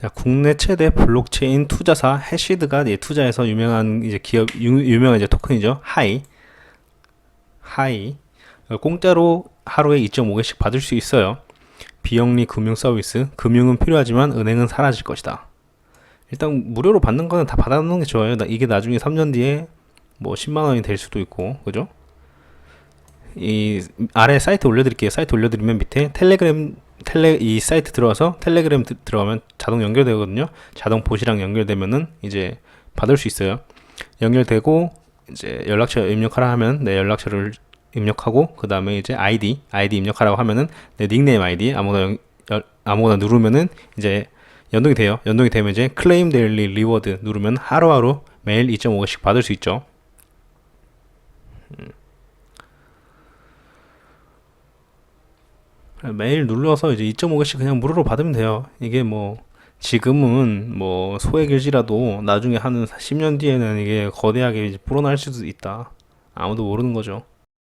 자, 국내 최대 블록체인 투자사 해시드가 예, 투자해서 유명한 이제 기업 유, 유명한 이제 토큰이죠. 하이. 하이. 어, 공짜로 하루에 2.5개씩 받을 수 있어요. 비영리 금융 서비스. 금융은 필요하지만 은행은 사라질 것이다. 일단 무료로 받는 거는 다 받아 놓는 게 좋아요. 나- 이게 나중에 3년 뒤에 뭐 10만 원이 될 수도 있고, 그죠? 이 아래 사이트 올려 드릴게요. 사이트 올려 드리면 밑에 텔레그램 텔레 이 사이트 들어와서 텔레그램 드- 들어가면 자동 연결되거든요. 자동 보시랑 연결되면은 이제 받을 수 있어요. 연결되고 이제 연락처 입력하라 하면 내 연락처를 입력하고 그 다음에 이제 아이디 아이디 입력하라고 하면은 내 닉네임 아이디 아무거나 연- 연- 아무거나 누르면은 이제 연동이 돼요. 연동이 되면 이제 클레임 데일리 리워드 누르면 하루하루 매일 2.5개씩 받을 수 있죠. 매일 눌러서 이제 2.5개씩 그냥 무료로 받으면 돼요. 이게 뭐 지금은 뭐 소액일지라도 나중에 한 10년 뒤에는 이게 거대하게 이제 불어날 수도 있다. 아무도 모르는 거죠.